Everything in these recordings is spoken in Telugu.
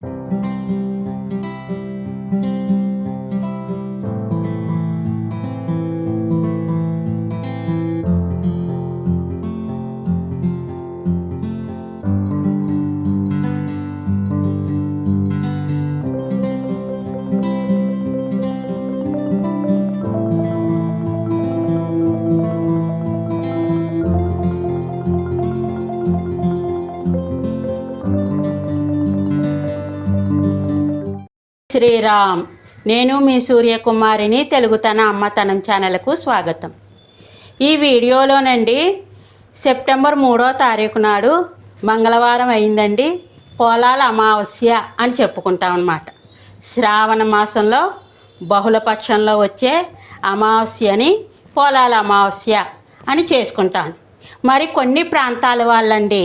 you శ్రీరామ్. నేను మీ సూర్యకుమారిని తెలుగుతన అమ్మతనం ఛానల్కు స్వాగతం. ఈ వీడియోలోనండి సెప్టెంబర్ మూడో తారీఖు నాడు మంగళవారం అయిందండి. పోలాల అమావాస్య అని చెప్పుకుంటాం అన్నమాట. శ్రావణ మాసంలో బహుళపక్షంలో వచ్చే అమావాస్యని పోలాల అమావాస్య అని చేసుకుంటాను. మరి కొన్ని ప్రాంతాల వాళ్ళండి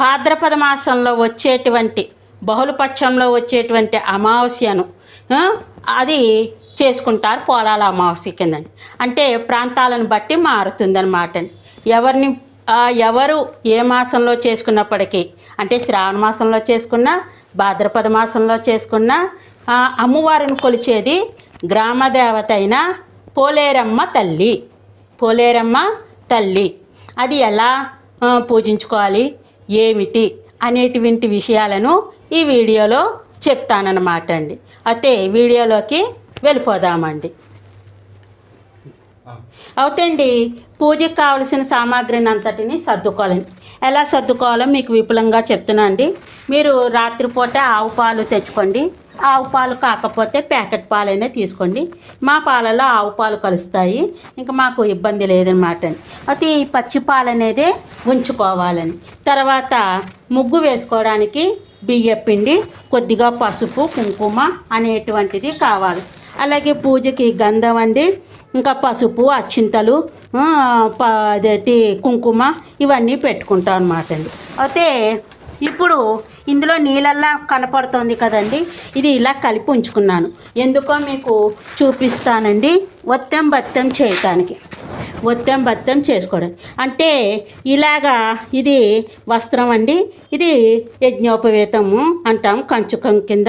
భాద్రపద మాసంలో వచ్చేటువంటి బహుళపక్షంలో వచ్చేటువంటి అమావాస్యను అది చేసుకుంటారు పోలాల అమావాస్య కిందని. అంటే ప్రాంతాలను బట్టి మారుతుందన్నమాట. ఎవరిని ఎవరు ఏ మాసంలో చేసుకున్నప్పటికీ అంటే శ్రావణ మాసంలో చేసుకున్నా భాద్రపద మాసంలో చేసుకున్నా అమ్మవారిని కొలిచేది గ్రామదేవత అయిన పోలేరమ్మ తల్లి. పోలేరమ్మ తల్లి. అది ఎలా పూజించుకోవాలి ఏమిటి అనేటువంటి విషయాలను ఈ వీడియోలో చెప్తానన్నమాట అండి అయితే వీడియోలోకి వెళ్ళిపోదామండి. అవుతండి పూజకు కావలసిన సామాగ్రిని అంతటిని సర్దుకోవాలండి. ఎలా సర్దుకోవాలో మీకు విపులంగా చెప్తున్నా అండి మీరు రాత్రిపూట ఆవు పాలు తెచ్చుకోండి. ఆవు పాలు కాకపోతే ప్యాకెట్ పాలైనా తీసుకోండి. మా పాలలో ఆవు పాలు కలుస్తాయి. ఇంకా మాకు ఇబ్బంది లేదనమాట అండి అయితే ఈ పచ్చి పాలు అనేది ఉంచుకోవాలండి. తర్వాత ముగ్గు వేసుకోవడానికి బియ్య పిండి కొద్దిగా పసుపు కుంకుమ అనేటువంటిది కావాలి. అలాగే పూజకి గంధం అండి ఇంకా పసుపు అచ్చింతలు అదేటి కుంకుమ ఇవన్నీ పెట్టుకుంటాం అనమాట అండి. అయితే ఇప్పుడు ఇందులో నీళ్ళల్లా కనపడుతుంది కదండి. ఇది ఇలా కలిపి ఉంచుకున్నాను. ఎందుకో మీకు చూపిస్తానండి. ఒత్తం బత్తం చేయటానికి. ఒత్తం బత్తం చేసుకోవడం. అంటే ఇలాగా ఇది వస్త్రం అండి. ఇది యజ్ఞోపవేతము అంటాం. కంచుకం కింద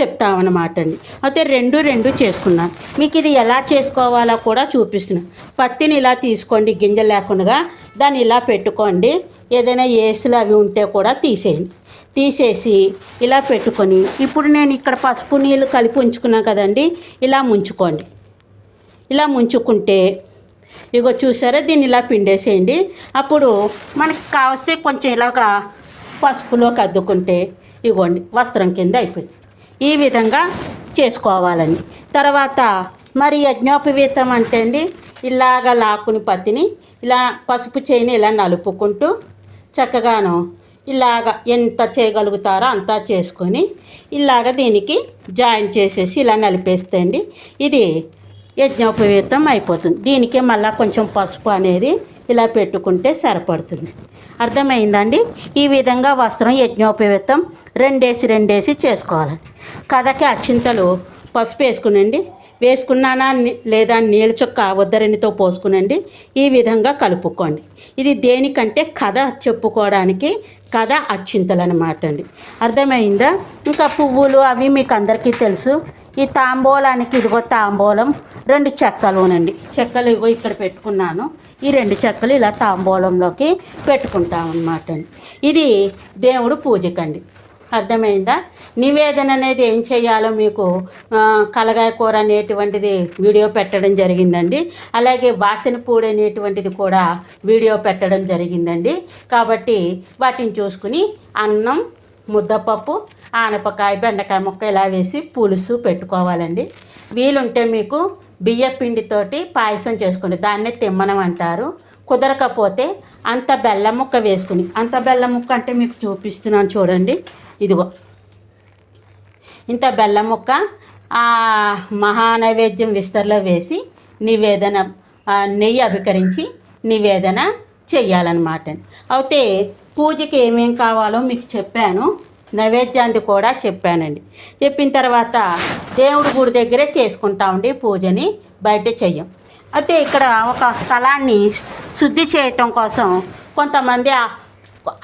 చెప్తామన్నమాట అండి అయితే రెండు రెండు చేసుకున్నాను మీకు ఇది ఎలా చేసుకోవాలో కూడా చూపిస్తున్నాను పత్తిని ఇలా తీసుకోండి గింజ లేకుండా దాన్ని ఇలా పెట్టుకోండి. ఏదైనా ఏసులు అవి ఉంటే కూడా తీసేయండి. తీసేసి ఇలా పెట్టుకొని ఇప్పుడు నేను ఇక్కడ పసుపు నీళ్ళు కలిపి ఉంచుకున్నాను కదండి ఇలా ముంచుకోండి. ఇలా ముంచుకుంటే ఇగో చూసారా దీన్ని ఇలా పిండేసేయండి. అప్పుడు మనకి కావస్తే కొంచెం ఇలాగా పసుపులోకి అద్దుకుంటే ఇగోండి వస్త్రం కింద అయిపోయింది. ఈ విధంగా చేసుకోవాలండి తర్వాత మరి యజ్ఞోపవీతం అంటే అండి ఇలాగ లాక్కుని పత్తిని ఇలా పసుపు చేయిని ఇలా నలుపుకుంటూ చక్కగాను ఇలాగ ఎంత చేయగలుగుతారో అంతా చేసుకొని ఇలాగ దీనికి జాయిన్ చేసేసి ఇలా నలిపేస్తే అండి ఇది యజ్ఞోపవీతం అయిపోతుంది. దీనికి మళ్ళీ కొంచెం పసుపు అనేది ఇలా పెట్టుకుంటే సరిపడుతుంది. అర్థమైందండి? ఈ విధంగా వస్త్రం యజ్ఞోపవేత్తం రెండేసి రెండేసి చేసుకోవాలి. కథకి అక్షింతలు పసుపు వేసుకునండి. వేసుకున్నానా లేదా నీళ్ళ చొక్క ఉద్దరినితో పోసుకునండి. ఈ విధంగా కలుపుకోండి. ఇది దేనికంటే కథ చెప్పుకోవడానికి కథ అక్షింతలు అనమాట అండి. అర్థమైందా? ఇంకా పువ్వులు అవి మీకు అందరికీ తెలుసు. ఈ తాంబూలానికి ఇదిగో తాంబూలం రెండు చెక్కలునండి. చెక్కలు ఇగో ఇక్కడ పెట్టుకున్నాను. ఈ రెండు చెక్కలు ఇలా తాంబూలంలోకి పెట్టుకుంటాం అనమాట అండి. ఇది దేవుడు పూజకండి. అర్థమైందా? నివేదన అనేది ఏం చేయాలో మీకు కలగాయ కూర అనేటువంటిది వీడియో పెట్టడం జరిగిందండి. అలాగే వాసన పూడి అనేటువంటిది కూడా వీడియో పెట్టడం జరిగిందండి. కాబట్టి వాటిని చూసుకుని అన్నం ముద్దపప్పు ఆనపకాయ బెండకాయ ముక్క ఇలా వేసి పులుసు పెట్టుకోవాలండి. వీలుంటే మీకు బియ్య పిండితోటి పాయసం చేసుకోండి. దాన్నే తిమ్మనం అంటారు. కుదరకపోతే అంత బెల్లం ముక్క వేసుకుని అంత బెల్లం ముక్క అంటే మీకు చూపిస్తున్నాను చూడండి. ఇదిగో. ఇంత బెల్లం ముక్క మహానైవేద్యం విస్తరలో వేసి నివేదన నెయ్యి అభికరించి నివేదన చెయ్యాలన్నమాట. అయితే పూజకి ఏమేం కావాలో మీకు చెప్పాను. నైవేద్యాన్ని కూడా చెప్పానండి. చెప్పిన తర్వాత దేవుడి గుడి దగ్గరే చేసుకుంటామండి పూజని బయట చెయ్యం. అయితే ఇక్కడ ఒక స్థలాన్ని శుద్ధి చేయటం కోసం కొంతమంది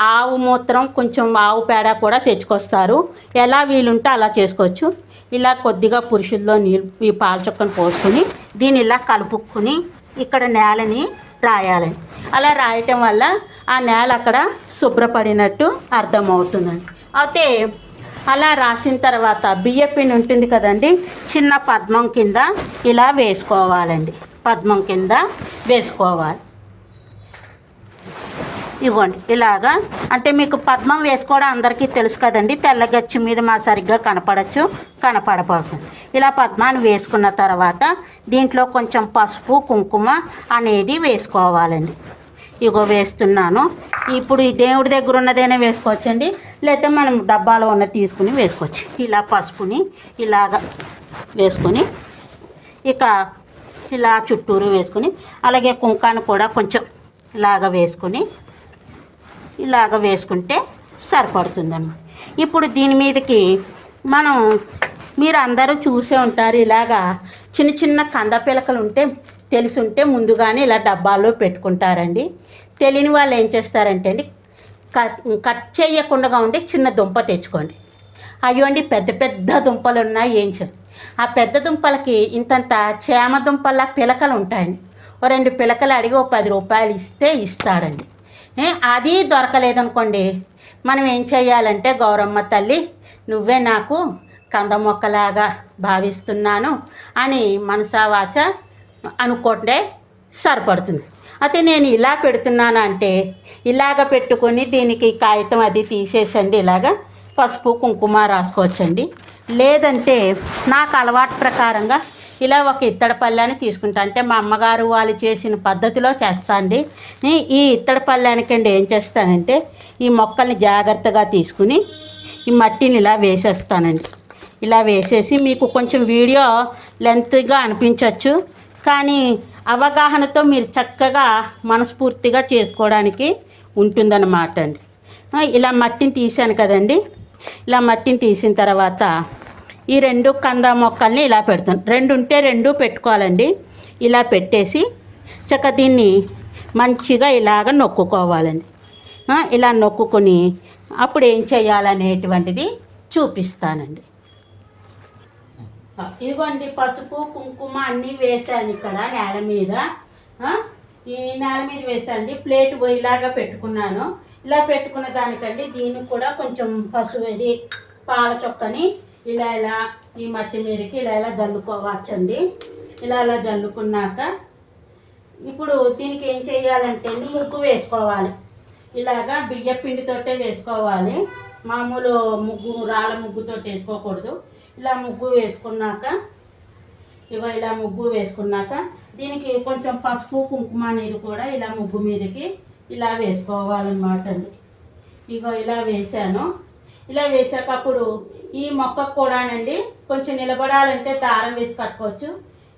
ఆవు మూత్రం కొంచెం ఆవు పేడ కూడా తెచ్చుకొస్తారు. ఎలా వీలుంటే అలా చేసుకోవచ్చు. ఇలా కొద్దిగా పురుషుల్లో నీళ్ళు ఈ పాలచుక్కను పోసుకుని పోసుకొని దీన్ని ఇలా కలుపుకొని ఇక్కడ నేలని రాయాలండి. అలా రాయటం వల్ల ఆ నేల అక్కడ శుభ్రపడినట్టు అర్థమవుతుందండి. అయితే అలా రాసిన తర్వాత బియ్య ఉంటుంది కదండి చిన్న పద్మం కింద ఇలా వేసుకోవాలండి. పద్మం కింద వేసుకోవాలి. ఇవ్వండి. ఇలాగా అంటే మీకు పద్మం వేసుకోవడం అందరికీ తెలుసు కదండి తెల్లగచ్చి మీద మా సరిగ్గా కనపడచ్చు కనపడబడుతుంది ఇలా పద్మాన్ని వేసుకున్న తర్వాత దీంట్లో కొంచెం పసుపు కుంకుమ అనేది వేసుకోవాలండి. ఇగో వేస్తున్నాను. ఇప్పుడు ఈ దేవుడి దగ్గర ఉన్నదైనా వేసుకోవచ్చండి. లేకపోతే మనం డబ్బాలో ఉన్నది తీసుకుని వేసుకోవచ్చు. ఇలా పసుపుని ఇలాగ వేసుకొని ఇక ఇలా చుట్టూరు వేసుకుని అలాగే కుంకాన్ని కూడా కొంచెం ఇలాగ వేసుకొని ఇలాగ వేసుకుంటే సరిపడుతుందన్నమాట. ఇప్పుడు దీని మీదకి మనం మీరు అందరూ చూసే ఉంటారు ఇలాగా చిన్న చిన్న కంద పిలకలు ఉంటే తెలిసి ఉంటే ముందుగానే ఇలా డబ్బాల్లో పెట్టుకుంటారండి. తెలియని వాళ్ళు ఏం చేస్తారంటే అండి కట్ కట్ చేయకుండా ఉండి చిన్న దుంప తెచ్చుకోండి. అయ్యోండి పెద్ద పెద్ద దుంపలు ఉన్నాయి ఏం చే ఆ పెద్ద దుంపలకి ఇంతంత చేమ దుంపల పిలకలు ఉంటాయండి. ఓ రెండు పిలకలు అడిగి ఓ పది రూపాయలు ఇస్తే ఇస్తాడండి. అది దొరకలేదనుకోండి మనం ఏం చేయాలంటే గౌరమ్మ తల్లి నువ్వే నాకు కంద మొక్కలాగా భావిస్తున్నాను అని మనసావాచ అనుకుంటే సరిపడుతుంది. అయితే నేను ఇలా పెడుతున్నాను అంటే ఇలాగ పెట్టుకొని దీనికి కాగితం అది తీసేసండి ఇలాగ పసుపు కుంకుమ రాసుకోవచ్చండి. లేదంటే నాకు అలవాటు ప్రకారంగా ఇలా ఒక ఇత్తడి పళ్ళాన్ని తీసుకుంటా. అంటే మా అమ్మగారు వాళ్ళు చేసిన పద్ధతిలో చేస్తా అండి. ఈ- ఇత్తడి పళ్ళానికండి ఏం చేస్తానంటే ఈ మొక్కల్ని జాగ్రత్తగా తీసుకుని ఈ మట్టిని ఇలా వేసేస్తానండి. ఇలా వేసేసి మీకు కొంచెం వీడియో లెంత్గా అనిపించవచ్చు కానీ అవగాహనతో మీరు చక్కగా మనస్ఫూర్తిగా చేసుకోవడానికి ఉంటుందన్నమాట అండి. ఇలా మట్టిని తీసాను కదండి. ఇలా మట్టిని తీసిన తర్వాత ఈ రెండు కంద మొక్కల్ని ఇలా పెడతాను. రెండు ఉంటే రెండు పెట్టుకోవాలండి. ఇలా పెట్టేసి చక్క దీన్ని మంచిగా ఇలాగ నొక్కుకోవాలండి. ఇలా నొక్కుకొని అప్పుడు ఏం చేయాలనేటువంటిది చూపిస్తానండి. ఇదిగోండి పసుపు కుంకుమ అన్నీ వేసాను ఇక్కడ నేల మీద. ఈ నేల మీద వేసండి ప్లేట్ ఇలాగా పెట్టుకున్నాను. ఇలా పెట్టుకున్న దానికండి దీనికి కూడా కొంచెం పసుపు ఇది పాల చొక్కని ఇలా ఇలా ఈ మట్టి మీదకి ఇలా ఇలా జల్లుకోవచ్చండి. ఇలా ఇలా జల్లుకున్నాక ఇప్పుడు దీనికి ఏం చేయాలంటే ముగ్గు వేసుకోవాలి. ఇలాగా బియ్య పిండితోటే వేసుకోవాలి. మామూలు ముగ్గు రాళ్ళ ముగ్గుతో వేసుకోకూడదు. ఇలా ముగ్గు వేసుకున్నాక ఇగో ఇలా ముగ్గు వేసుకున్నాక దీనికి కొంచెం పసుపు కుంకుమ నీరు కూడా ఇలా ముగ్గు మీదకి ఇలా వేసుకోవాలన్నమాట అండి. ఇగో ఇలా వేసాను ఇలా వేసాక అప్పుడు ఈ మొక్కకు కూడానండి కొంచెం నిలబడాలంటే దారం వేసి కట్టుకోవచ్చు.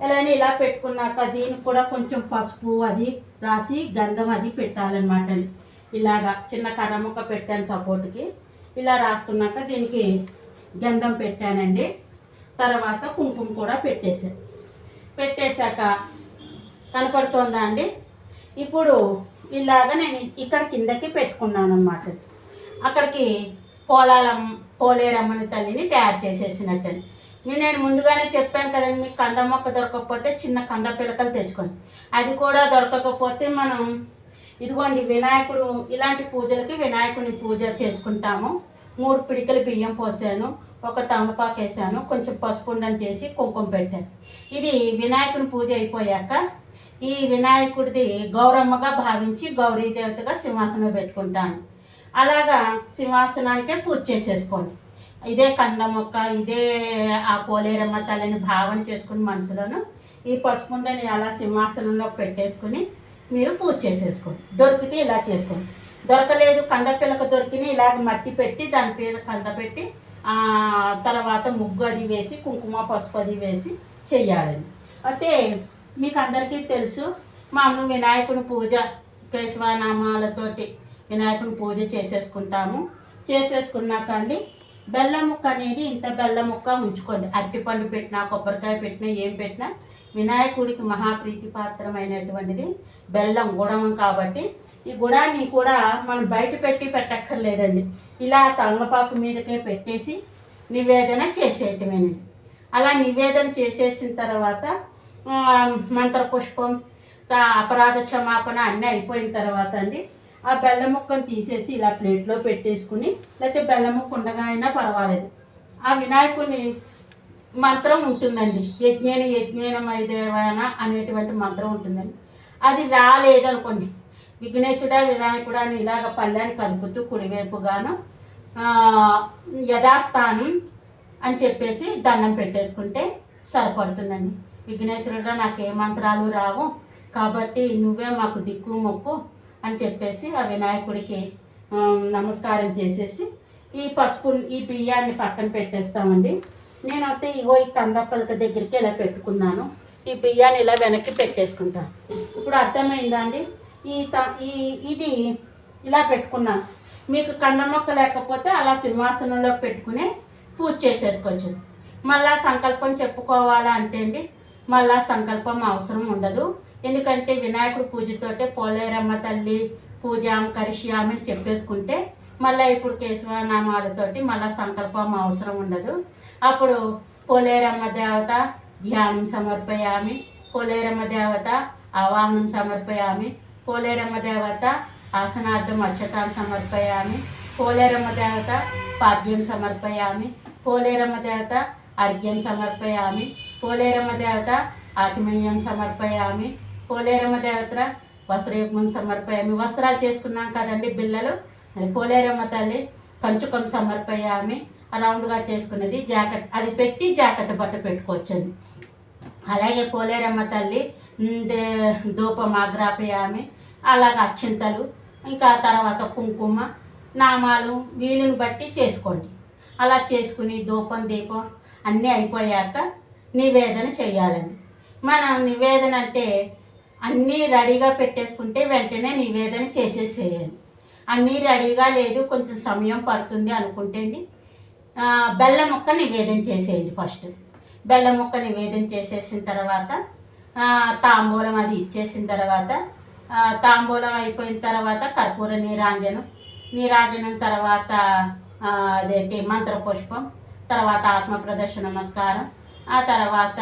ఇలానే ఇలా పెట్టుకున్నాక దీనికి కూడా కొంచెం పసుపు అది రాసి గంధం అది పెట్టాలన్నమాట అండి. ఇలాగా చిన్న కర్ర ముక్క పెట్టాను సపోర్ట్కి ఇలా రాసుకున్నాక దీనికి గంధం పెట్టానండి. తర్వాత కుంకుమ కూడా పెట్టేశాను పెట్టేశాక కనపడుతోందా అండి? ఇప్పుడు ఇలాగ నేను ఇక్కడ కిందకి పెట్టుకున్నాను అనమాట అక్కడికి పోలాలం పోలేరమ్మని తల్లిని తయారు చేసేసినట్టండి నేను నేను ముందుగానే చెప్పాను కదండి మీకు కంద మొక్క దొరకకపోతే చిన్న కంద పిలకలు తెచ్చుకోండి. అది కూడా దొరకకపోతే మనం ఇదిగోండి వినాయకుడు ఇలాంటి పూజలకి వినాయకుని పూజ చేసుకుంటాము. మూడు పిడికలు బియ్యం పోసాను. ఒక తమలపాకు వేసాను కొంచెం పసుపు ఉండని చేసి కుంకుమ పెట్టాను. ఇది వినాయకుని పూజ అయిపోయాక ఈ వినాయకుడిది గౌరమ్మగా భావించి గౌరీ దేవతగా సింహాసనం పెట్టుకుంటాను. అలాగా సింహాసనానికే పూజ చేసేసుకోండి ఇదే కంద మొక్క ఇదే ఆ పోలేరమ్మ తల్లిని భావన చేసుకుని మనసులోను ఈ పసుపుండని అలా సింహాసనంలో పెట్టేసుకుని మీరు పూజ చేసేసుకోండి. దొరికితే ఇలా చేసుకోండి. దొరకలేదు కంద పిల్లక దొరికిన ఇలాగ మట్టి పెట్టి దాని మీద కంద పెట్టి తర్వాత ముగ్గు అది వేసి కుంకుమ పసుపు అది వేసి చెయ్యాలండి. అయితే మీకు అందరికీ తెలుసు మామూలు వినాయకుని పూజ కేశవనామాలతోటి వినాయకుని పూజ చేసేసుకుంటాము. చేసేసుకున్నాక అండి బెల్లం ముక్క అనేది ఇంత బెల్లం ముక్క ఉంచుకోండి. అరటిపండు పెట్టినా కొబ్బరికాయ పెట్టినా ఏం పెట్టినా వినాయకుడికి మహాప్రీతి పాత్రమైనటువంటిది బెల్లం గుడం కాబట్టి ఈ గుడాన్ని కూడా మనం బయట పెట్టి పెట్టక్కర్లేదండి. ఇలా తమలపాకు మీదకే పెట్టేసి నివేదన చేసేయటమేనండి అలా నివేదన చేసేసిన తర్వాత మంత్ర పుష్పం అపరాధ క్షమాపణ అన్నీ అయిపోయిన తర్వాత అండి ఆ బెల్ల ముక్కను తీసేసి ఇలా ప్లేట్లో పెట్టేసుకుని లేకపోతే బెల్ల ముక్క ఉండగా అయినా పర్వాలేదు. ఆ వినాయకుని మంత్రం ఉంటుందండి. యజ్ఞేన యజ్ఞేన మైదేవాన అనేటువంటి మంత్రం ఉంటుందండి. అది రాలేదనుకోండి విఘ్నేశుడా వినాయకుడా అని ఇలాగ పళ్ళని కదుపుతూ కుడివైపుగాను యథాస్థానం అని చెప్పేసి దండం పెట్టేసుకుంటే సరిపడుతుందండి. విఘ్నేశ్వరుడా నాకు ఏ మంత్రాలు రావు కాబట్టి నువ్వే మాకు దిక్కు మొక్కు అని చెప్పేసి ఆ వినాయకుడికి నమస్కారం చేసేసి ఈ పసుపు ఈ బియ్యాన్ని పక్కన పెట్టేస్తామండి. నేనైతే ఇగో ఈ కందపలక దగ్గరికి ఇలా పెట్టుకున్నాను. ఈ బియ్యాన్ని ఇలా వెనక్కి పెట్టేసుకుంటాను ఇప్పుడు అర్థమైందా అండి? ఈ త ఈ ఇది ఇలా పెట్టుకున్నాను మీకు కంద మొక్క లేకపోతే అలా సింహాసనంలో పెట్టుకుని పూజ చేసేసుకోవచ్చు. మళ్ళా సంకల్పం చెప్పుకోవాలా అంటే అండి మళ్ళా సంకల్పం అవసరం ఉండదు. ఎందుకంటే వినాయకుడు పూజతోటే పోలేరమ్మ తల్లి పూజాం కరిష్యాం అని చెప్పేసుకుంటే మళ్ళీ ఇప్పుడు కేశవనామాలతోటి మళ్ళా సంకల్పం అవసరం ఉండదు. అప్పుడు పోలేరమ్మ దేవత ధ్యానం సమర్పయామి పోలేరమ్మ దేవత ఆవాహనం సమర్పయామి కోలేరమ్మ దేవత ఆసనార్థం అక్షతాన్ని సమర్పయామి. కోలేరమ్మ దేవత పాద్యం సమర్పయామి. కోలేరమ్మ దేవత అర్ఘ్యం సమర్పయామి. కోలేరమ్మ దేవత ఆచమనీయం సమర్పయామి. కోలేరమ్మ దేవత వస్త్రయుగ్మం సమర్పయామి. వస్త్రాలు చేసుకున్నాం కదండి బిల్లలు కోలేరమ్మ తల్లి కంచుకం సమర్పయామి. రౌండ్గా చేసుకున్నది జాకెట్. అది పెట్టి జాకెట్ బట్ట పెట్టుకోవచ్చండి. అలాగే కోలేరమ్మ తల్లి దే- ధూపం ఆగ్రాపయామి. అలాగ అక్షింతలు ఇంకా తర్వాత కుంకుమ నామాలు వీలుని బట్టి చేసుకోండి. అలా చేసుకుని ధూపం దీపం అన్నీ అయిపోయాక నివేదన చేయాలని మన నివేదన అంటే అన్నీ రెడీగా పెట్టేసుకుంటే వెంటనే నివేదన చేసేసేయాలి అన్నీ రెడీగా లేదు కొంచెం సమయం పడుతుంది అనుకుంటే అండి బెల్లం ముక్క నివేదన చేసేయండి ఫస్ట్. బెల్లం ముక్క నివేదన చేసేసిన తర్వాత తాంబూలం అది ఇచ్చేసిన తర్వాత తాంబూలం అయిపోయిన తర్వాత కర్పూర నీరాంజనం. నీరాజనం తర్వాత ఆ, అదేంటి మంత్రపుష్పం తర్వాత ఆత్మ ప్రదర్శన నమస్కారం ఆ తర్వాత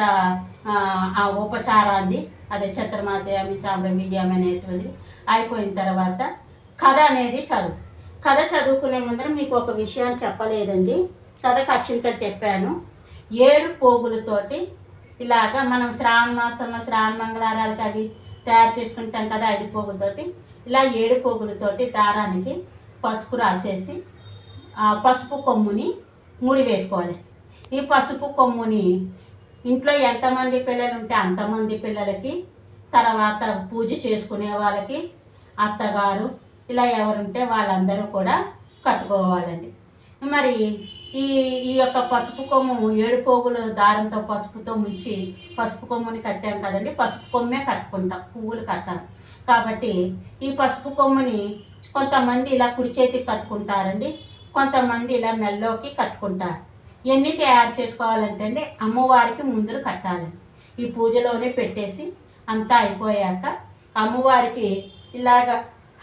ఆ, ఉపచారాన్ని అదే ఛత్రమాతయామి విజయం అనేటువంటిది అయిపోయిన తర్వాత కథ అనేది చదువు. కథ చదువుకునే ముందర మీకు ఒక విషయాన్ని చెప్పలేదండి. కథ అక్షింతలు చెప్పాను. ఏడు పోగులతోటి ఇలాగా మనం శ్రావణ మాసంలో శ్రావణ మంగళారాలకి అవి తయారు చేసుకుంటాం కదా ఐదు పోగులతోటి. ఇలా ఏడు పోగులతోటి దారానికి పసుపు రాసేసి ఆ పసుపు కొమ్ముని ముడి వేసుకోవాలి. ఈ పసుపు కొమ్ముని ఇంట్లో ఎంతమంది పిల్లలు ఉంటే అంతమంది పిల్లలకి తర్వాత పూజ చేసుకునే వాళ్ళకి అత్తగారు ఇలా ఎవరుంటే వాళ్ళందరూ కూడా కట్టుకోవాలండి. మరి ఈ ఈ యొక్క పసుపు కొమ్ము ఏడు పోగులు దారంతో పసుపుతో ముంచి పసుపు కొమ్ముని కట్టాం కదండి. పసుపు కొమ్మే కట్టుకుంటాం పువ్వులు కట్టాలి కాబట్టి ఈ పసుపు కొమ్ముని కొంతమంది ఇలా కుడి చేతికి కట్టుకుంటారండి. కొంతమంది ఇలా మెల్లోకి కట్టుకుంటారు. ఎన్ని తయారు చేసుకోవాలంటే అండి అమ్మవారికి ముందు కట్టాలి. ఈ పూజలోనే పెట్టేసి అంతా అయిపోయాక అమ్మవారికి ఇలాగ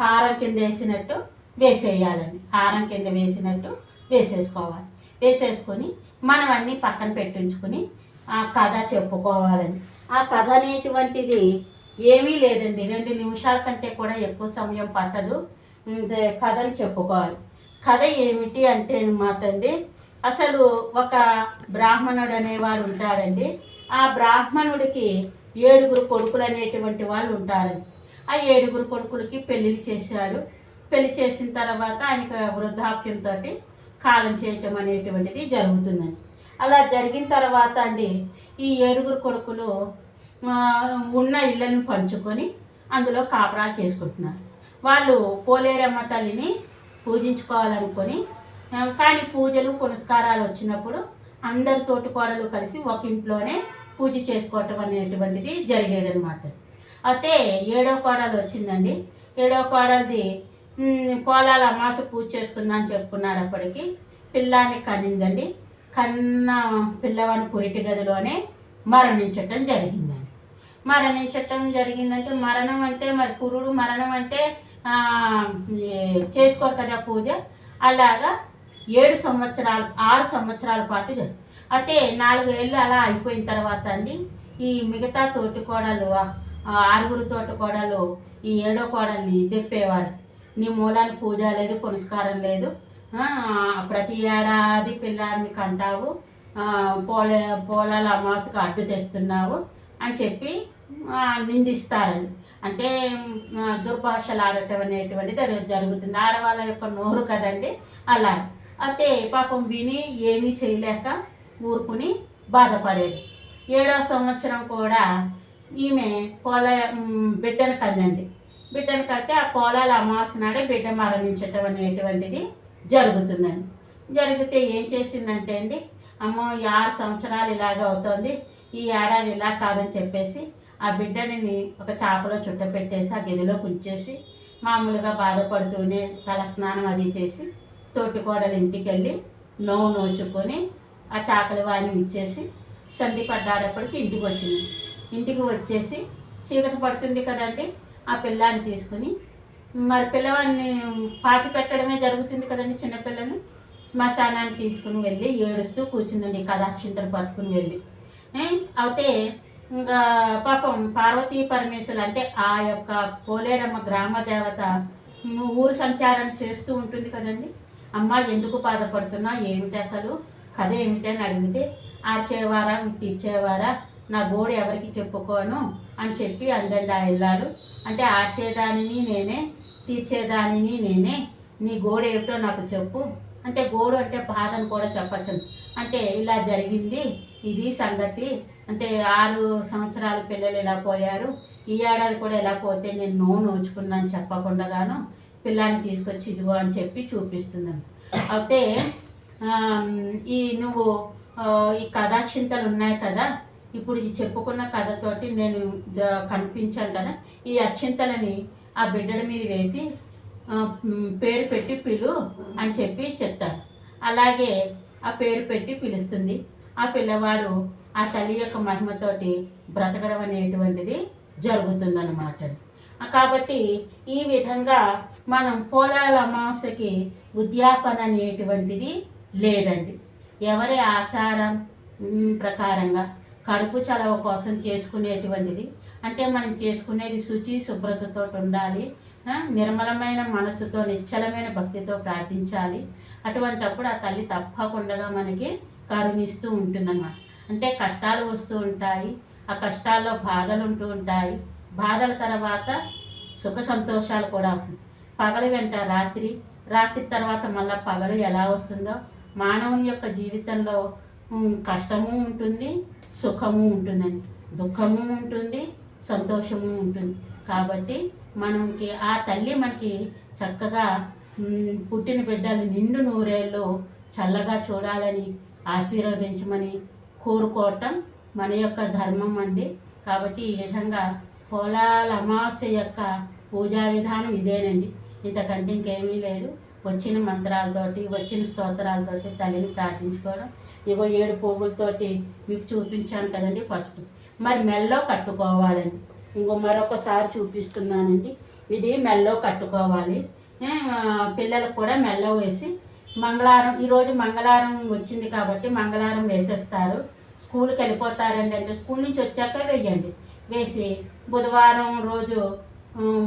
హారం కింద వేసినట్టు వేసేయాలండి. హారం కింద వేసినట్టు వేసేసుకోవాలి. వేసేసుకొని మనం అన్నీ పక్కన పెట్టించుకొని ఆ కథ చెప్పుకోవాలండి. ఆ కథ అనేటువంటిది ఏమీ లేదండి. రెండు నిమిషాల కంటే కూడా ఎక్కువ సమయం పట్టదు. ఇదే కథను చెప్పుకోవాలి. కథ ఏమిటి అంటే అనమాట అండి అసలు ఒక బ్రాహ్మణుడు అనేవాడు ఉంటాడండి. ఆ బ్రాహ్మణుడికి ఏడుగురు కొడుకులు అనేటువంటి వాళ్ళు ఉంటారండి. ఆ ఏడుగురు కొడుకులకి పెళ్ళిళ్ళు చేశాడు. పెళ్ళి చేసిన తర్వాత ఆయనకు వృద్ధాప్యంతో కాలం చేయటం అనేటువంటిది జరుగుతుందండి అలా జరిగిన తర్వాత అండి ఈ ఏడుగురు కొడుకులు ఉన్న ఇళ్ళను పంచుకొని అందులో కాపురాలు చేసుకుంటున్నారు. వాళ్ళు పోలేరమ్మ తల్లిని పూజించుకోవాలనుకొని కానీ పూజలు పునస్కారాలు వచ్చినప్పుడు అందరి తోటికోడలు కలిసి ఒక ఇంట్లోనే పూజ చేసుకోవటం అనేటువంటిది జరిగేదన్నమాట. అయితే ఏడో కోడలు వచ్చిందండి. ఏడో కోడలది పొలాల అమాస పూజ చేసుకుందాం చెప్పుకున్నాడు అప్పటికి. పిల్లాన్ని కనిందండి. కన్న పిల్లవాడిని పురిటి గదిలోనే మరణించటం జరిగిందండి. మరణించటం జరిగిందంటే మరణం అంటే మరి పురుడు మరణం అంటే చేసుకోరు కదా పూజ. అలాగా ఏడు సంవత్సరాలు ఆరు సంవత్సరాల పాటు అయితే నాలుగు ఏళ్ళు అలా అయిపోయిన తర్వాత అండి ఈ మిగతా తోటి కోడలు ఆరుగురు తోటి కోడలు ఈ ఏడో కోడల్ని తెప్పేవారు నీ మూలాన్ని పూజ లేదు పునస్కారం లేదు. ప్రతి ఏడాది పిల్లాన్ని కంటావు. పోలే పోలాల అమావాస్యకు అడ్డు తెస్తున్నావు అని చెప్పి నిందిస్తారని. అంటే దుర్భాషలు ఆడటం అనేటువంటిది జరుగుతుంది. ఆడవాళ్ళ యొక్క నోరు కదండి అలా. అయితే పాపం విని ఏమీ చేయలేక ఊరుకుని బాధపడేది. ఏడో సంవత్సరం కూడా ఈమె పోల బిడ్డను కందండి బిడ్డను కడితే ఆ కోలాల అమావాస్య నాడే బిడ్డ మరణించటం అనేటువంటిది జరుగుతుందండి. జరిగితే ఏం చేసిందంటే అండి అమ్మో ఈ ఆరు సంవత్సరాలు ఇలాగ అవుతుంది ఈ ఏడాది ఇలా కాదని చెప్పేసి ఆ బిడ్డని ఒక చాపలో చుట్ట పెట్టేసి ఆ గదిలో ఉంచేసి మామూలుగా బాధపడుతూనే తల స్నానం అది చేసి తోటికోడలు ఇంటికి వెళ్ళి నోవు నోచుకొని ఆ చాకలి వాడిని ఇచ్చేసి సంధి పడ్డాడప్పటికి ఇంటికి వచ్చింది. ఇంటికి వచ్చేసి చీకటి పడుతుంది కదండి ఆ పిల్లాన్ని తీసుకుని. మరి పిల్లవాడిని పాతి పెట్టడమే జరుగుతుంది కదండి చిన్నపిల్లని. శ్మశానానికి తీసుకుని వెళ్ళి ఏడుస్తూ కూర్చుందండి కథాక్షింతలు పట్టుకుని వెళ్ళి. అయితే ఇంకా పాపం పార్వతీ పరమేశ్వరులు అంటే ఆ యొక్క పోలేరమ్మ గ్రామ దేవత ఊరు సంచారం చేస్తూ ఉంటుంది కదండి. అమ్మ ఎందుకు బాధపడుతున్నా ఏమిటి అసలు? కథ ఏమిటి అని అడిగితే చేవారా తీర్చేవారా నా గోడు ఎవరికి చెప్పుకోను? అని చెప్పి అందండి ఆ ఇల్లాలు అంటే ఆర్చేదానిని నేనే తీర్చేదానిని నేనే నీ గోడు ఏమిటో నాకు చెప్పు. అంటే గోడు అంటే బాధను కూడా చెప్పచ్చు. అంటే ఇలా జరిగింది ఇది సంగతి. అంటే ఆరు సంవత్సరాల పిల్లలు ఇలా పోయారు. ఈ ఏడాది కూడా ఇలా పోతే నేను నో నోచుకున్నాను చెప్పకుండాగాను. పిల్లాన్ని తీసుకొచ్చి ఇదిగో అని చెప్పి చూపిస్తుంది అయితే ఈ నువ్వు ఈ కథాచింతలు ఉన్నాయి కదా ఇప్పుడు ఈ చెప్పుకున్న కథతోటి నేను కనిపించాను కదా. ఈ అక్షింతలని ఆ బిడ్డల మీద వేసి పేరు పెట్టి పిలు అని చెప్పి చెప్తారు. అలాగే ఆ పేరు పెట్టి పిలుస్తుంది. ఆ పిల్లవాడు ఆ తల్లి యొక్క మహిమతోటి బ్రతకడం అనేటువంటిది జరుగుతుందన్నమాట. కాబట్టి ఈ విధంగా మనం పోలాల అమావాస్యకి ఉద్యాపన అనేటువంటిది లేదండి. ఎవరి ఆచారం ప్రకారంగా కడుపు చలవ కోసం చేసుకునేటువంటిది. అంటే మనం చేసుకునేది శుచి శుభ్రతతో ఉండాలి. నిర్మలమైన మనసుతో నిశ్చలమైన భక్తితో ప్రార్థించాలి. అటువంటప్పుడు ఆ తల్లి తప్పకుండా మనకి కరుణిస్తూ ఉంటుందన్నమాట. అంటే కష్టాలు వస్తూ ఉంటాయి. ఆ కష్టాల్లో బాధలు ఉంటూ ఉంటాయి. బాధల తర్వాత సుఖ సంతోషాలు కూడా వస్తుంది పగలు వెంట రాత్రి రాత్రి తర్వాత మళ్ళీ పగలు ఎలా వస్తుందో మానవుని యొక్క జీవితంలో కష్టము ఉంటుంది. సుఖము ఉంటుందండి దుఃఖము ఉంటుంది సంతోషము ఉంటుంది. కాబట్టి మనకి ఆ తల్లి మనకి చక్కగా పుట్టిన బిడ్డలు నిండు నూరేళ్ళు చల్లగా చూడాలని ఆశీర్వదించమని కోరుకోవటం మన యొక్క ధర్మం అండి. కాబట్టి ఈ విధంగా పొలాల అమావాస్య యొక్క పూజా విధానం ఇదేనండి. ఇంతకంటే ఇంకేమీ లేదు. వచ్చిన మంత్రాలతోటి వచ్చిన స్తోత్రాలతోటి తల్లిని ప్రార్థించుకోవడం ఇగో ఏడు పువ్వులతోటి మీకు చూపించాను కదండి పసుపు. మరి మెల్లో కట్టుకోవాలండి. ఇంకో మరొకసారి చూపిస్తున్నానండి. ఇది మెల్లో కట్టుకోవాలి. పిల్లలకు కూడా మెల్ల వేసి మంగళవారం ఈరోజు మంగళవారం వచ్చింది కాబట్టి మంగళవారం వేసేస్తారు. స్కూల్కి వెళ్ళిపోతారండి అంటే స్కూల్ నుంచి వచ్చాక వేయండి. వేసి బుధవారం రోజు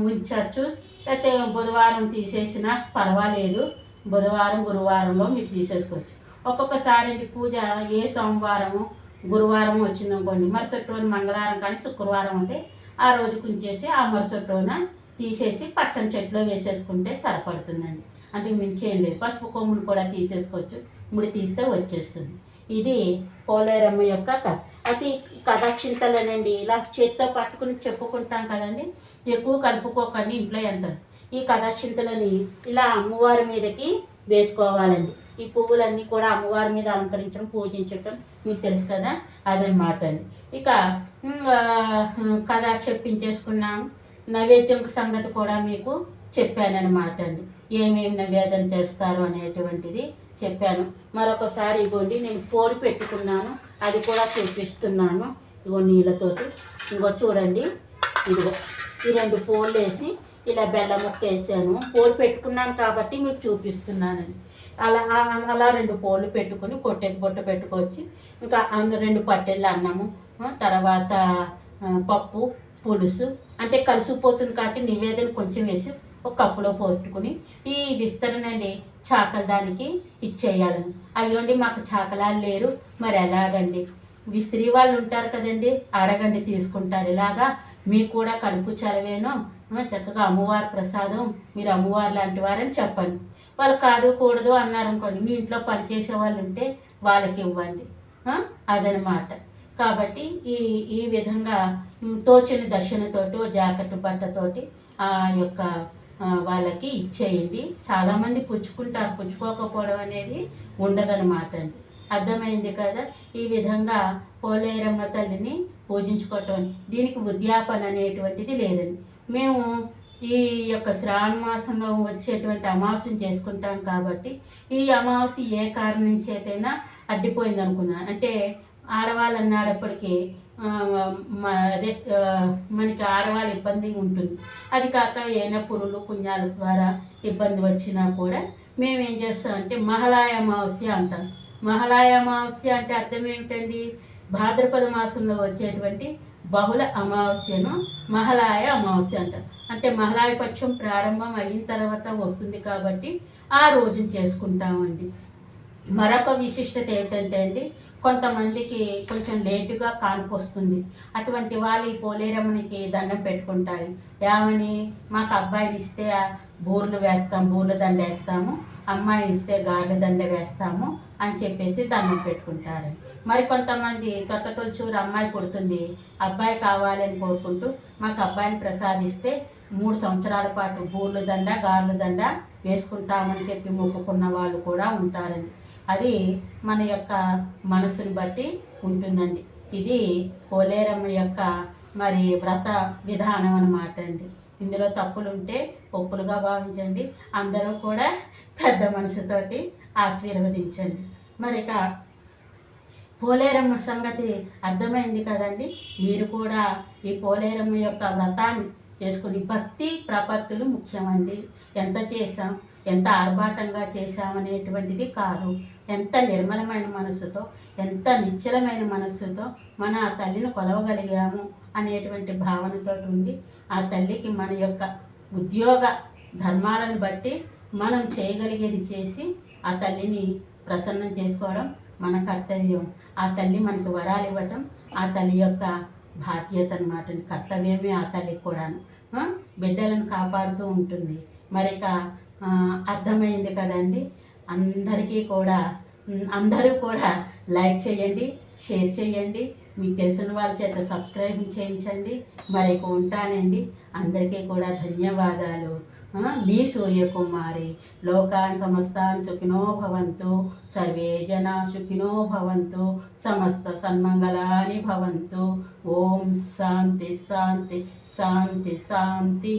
ఉంచచ్చు. లేకపోతే బుధవారం తీసేసినా పర్వాలేదు. బుధవారం గురువారంలో మీరు తీసేసుకోవచ్చు. ఒక్కొక్కసారి పూజ ఏ సోమవారము గురువారం వచ్చిందనుకోండి మరుసటి రోజు మంగళవారం కానీ శుక్రవారం ఉంటే ఆ రోజు కుంచేసి ఆ మరుసటి రోజున తీసేసి పచ్చని చెట్లో వేసేసుకుంటే సరిపడుతుందండి. అంతకు మించి ఏం లేదు. పసుపు కొమ్మును కూడా తీసేసుకోవచ్చు. ముడి తీస్తే వచ్చేస్తుంది. ఇది పోలేరమ్మ యొక్క కథ. అది కథాక్షింతలేనండి ఇలా చేత్తో పట్టుకుని చెప్పుకుంటాం కదండి. ఎక్కువ కలుపుకోకండి ఇంట్లో ఎంత. ఈ కథాక్షింతలని ఇలా అమ్మవారి మీదకి వేసుకోవాలండి. ఈ పువ్వులన్నీ కూడా అమ్మవారి మీద అలంకరించడం పూజించటం మీకు తెలుసు కదా? అదనమాట అండి. ఇక కథ చెప్పించేసుకున్నాము నైవేద్యం సంగతి కూడా మీకు చెప్పానన్నమాట అండి. ఏమేమి నైవేద్యం చేస్తారు అనేటువంటిది చెప్పాను. మరొకసారి ఇగోండి నేను పోడి పెట్టుకున్నాను. అది కూడా చూపిస్తున్నాను. ఇగో నీళ్ళతోటి. ఇంకో చూడండి. ఇదిగో ఈ రెండు పోళ్ళు వేసి ఇలా బెల్లం ముక్క వేసాను పోడి పెట్టుకున్నాను కాబట్టి మీకు చూపిస్తున్నానండి. అలా అలా రెండు పోలు పెట్టుకుని కొట్టేది బొట్ట పెట్టుకొచ్చి ఇంకా అందు రెండు పట్టెళ్ళు అన్నము. తర్వాత పప్పు పులుసు. అంటే కలిసిపోతుంది కాబట్టి నివేదన కొంచెం వేసి ఒక కప్పులో పోట్టుకుని ఈ విస్తరణ అండి చాకల దానికి ఇచ్చేయాలని అయ్యోండి మాకు చాకలాలు లేరు. మరి ఎలాగండి? విస్త్రీ వాళ్ళు ఉంటారు కదండి అడగండి తీసుకుంటారు. ఇలాగా మీకు కూడా కడుపు చలవేను. చక్కగా అమ్మవారి ప్రసాదం మీరు అమ్మవారు లాంటి వారని చెప్పండి. వాళ్ళు కాదు కూడదు అన్నారు అనుకోండి మీ ఇంట్లో పనిచేసే వాళ్ళు ఉంటే వాళ్ళకి ఇవ్వండి. అదనమాట. కాబట్టి ఈ ఈ విధంగా తోచని దర్శనతోటి జాకెట్ బట్టతోటి ఆ యొక్క వాళ్ళకి ఇచ్చేయండి. చాలామంది పుచ్చుకుంటారు. పుచ్చుకోకపోవడం అనేది ఉండదన్నమాట అండి. అర్థమైంది కదా? ఈ విధంగా పోలేరమ్మ తల్లిని పూజించుకోవటం దీనికి ఉద్యాపన అనేటువంటిది లేదండి. మేము ఈ యొక్క శ్రావణ మాసంలో వచ్చేటువంటి అమావాస్యను చేసుకుంటాం కాబట్టి ఈ అమావాస్య ఏ కారణం చేతైనా అడ్డిపోయింది అనుకున్నాను అంటే ఆడవాళ్ళు అన్నాడప్పటికీ అదే మనకి ఆడవాళ్ళ ఇబ్బంది ఉంటుంది. అది కాక ఏనపురులు పురులు పుణ్యాల ద్వారా ఇబ్బంది వచ్చినా కూడా మేము ఏం చేస్తామంటే మహలాయ అమావాస్య అంటాం. మహలాయ అమావాస్య అంటే అర్థం ఏమిటండి? భాద్రపద మాసంలో వచ్చేటువంటి బహుళ అమావాస్యను మహలాయ అమావాస్య అంటారు అంటే మహలాయపక్షం ప్రారంభం అయిన తర్వాత వస్తుంది కాబట్టి ఆ రోజున చేసుకుంటామండి. మరొక విశిష్టత ఏమిటంటే అండి కొంతమందికి కొంచెం లేటుగా కాన్పు వస్తుంది. అటువంటి వాళ్ళు ఈ పోలేరమ్మనికి దండం పెట్టుకుంటారు. ఏమని మాకు అబ్బాయిని ఇస్తే బూర్లు వేస్తాం బూర్ల దండ వేస్తాము అమ్మాయిని ఇస్తే గార్ల దండ వేస్తాము అని చెప్పేసి దండం పెట్టుకుంటారు. మరి కొంతమంది తొట్ట తొలిచూరు అమ్మాయి పుడుతుంది అబ్బాయి కావాలని కోరుకుంటూ మాకు అబ్బాయిని ప్రసాదిస్తే మూడు సంవత్సరాల పాటు బూర్ల దండ గార్ల దండ వేసుకుంటామని చెప్పి మొక్కుకున్న వాళ్ళు కూడా ఉంటారండి. అది మన యొక్క మనసుని బట్టి ఉంటుందండి. ఇది పోలేరమ్మ యొక్క మరి వ్రత విధానం అన్నమాట అండి. ఇందులో తప్పులు ఉంటే ఒప్పులుగా భావించండి. అందరూ కూడా పెద్ద మనసుతోటి ఆశీర్వదించండి. మరి ఇక పోలేరమ్మ సంగతి అర్థమైంది కదండి. మీరు కూడా ఈ పోలేరమ్మ యొక్క వ్రతాన్ని చేసుకుని భక్తి ప్రపత్తులు ముఖ్యమండి. ఎంత చేసాం ఎంత ఆర్భాటంగా చేశామనేటువంటిది కాదు. ఎంత నిర్మలమైన మనసుతో ఎంత నిశ్చలమైన మనస్సుతో మన ఆ తల్లిని కొలవగలిగాము అనేటువంటి భావనతో ఉండి ఆ తల్లికి మన యొక్క ఉద్యోగ ధర్మాలను బట్టి మనం చేయగలిగేది చేసి ఆ తల్లిని ప్రసన్నం చేసుకోవడం మన కర్తవ్యం. ఆ తల్లి మనకు వరాలు ఇవ్వటం ఆ తల్లి యొక్క బాధ్యత అనమాట కర్తవ్యమే ఆ తల్లికి కూడాను. బిడ్డలను కాపాడుతూ ఉంటుంది. మరి ఇక అర్థమైంది కదండి? అందరికీ కూడా అందరూ కూడా లైక్ చేయండి షేర్ చేయండి. మీకు తెలిసిన వాళ్ళ చేత సబ్స్క్రైబ్ చేయించండి. మరి ఉంటానండి. అందరికీ కూడా ధన్యవాదాలు. మీ సూర్యకుమారి లోకాన్ సమస్తాన్ సుఖినో భవంతు సర్వే జనా సుఖినో భవంతు సమస్త సన్మంగళాని భవంతు. ఓం శాంతి శాంతి శాంతి శాంతి.